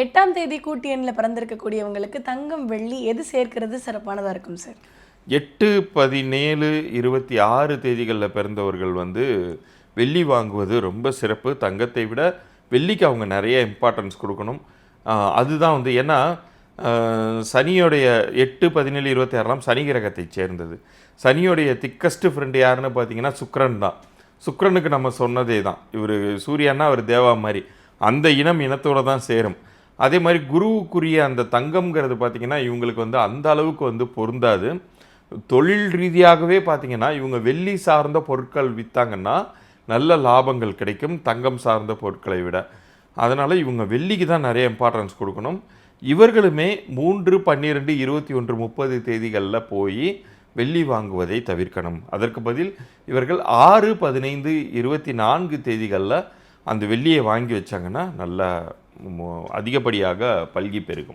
எட்டாம் தேதி கூட்டி எண்ணில் பிறந்திருக்கக்கூடியவங்களுக்கு தங்கம் வெள்ளி எது சேர்க்கிறது சிறப்பானதாக இருக்கும் சார் எட்டு பதினேழு இருபத்தி ஆறு தேதிகளில் பிறந்தவர்கள் வந்து வெள்ளி வாங்குவது ரொம்ப சிறப்பு. தங்கத்தை விட வெள்ளிக்கு அவங்க நிறைய இம்பார்ட்டன்ஸ் கொடுக்கணும். அதுதான் வந்து ஏன்னா சனியோடைய எட்டு பதினேழு இருபத்தி ஆறுலாம் சனி கிரகத்தை சேர்ந்தது. சனியோடைய திக்கஸ்ட் ஃப்ரெண்டு யாருன்னு பார்த்தீங்கன்னா சுக்ரன் தான். சுக்ரனுக்கு நம்ம சொன்னதே தான். இவர் சூரியன்னா அவர் தேவா மாதிரி. அந்த இனம் இனத்தோடு தான் சேரும். அதே மாதிரி குருவுக்குரிய அந்த தங்கம்ங்கிறது பார்த்திங்கன்னா இவங்களுக்கு வந்து அந்த அளவுக்கு வந்து பொருந்தாது. தொழில் ரீதியாகவே பார்த்திங்கன்னா இவங்க வெள்ளி சார்ந்த பொருட்கள் விற்றாங்கன்னா நல்ல லாபங்கள் கிடைக்கும் தங்கம் சார்ந்த பொருட்களை விட. அதனால் இவங்க வெள்ளிக்கு தான் நிறைய இம்பார்ட்டன்ஸ் கொடுக்கணும். இவர்களுமே மூன்று பன்னிரெண்டு இருபத்தி ஒன்று முப்பது தேதிகளில் போய் வெள்ளி வாங்குவதை தவிர்க்கணும். அதற்கு பதில் இவர்கள் ஆறு பதினைந்து இருபத்தி நான்கு தேதிகளில் அந்த வெள்ளியை வாங்கி வச்சாங்கன்னா நல்லா அதிகப்படியாக பல்கி பெருகும்.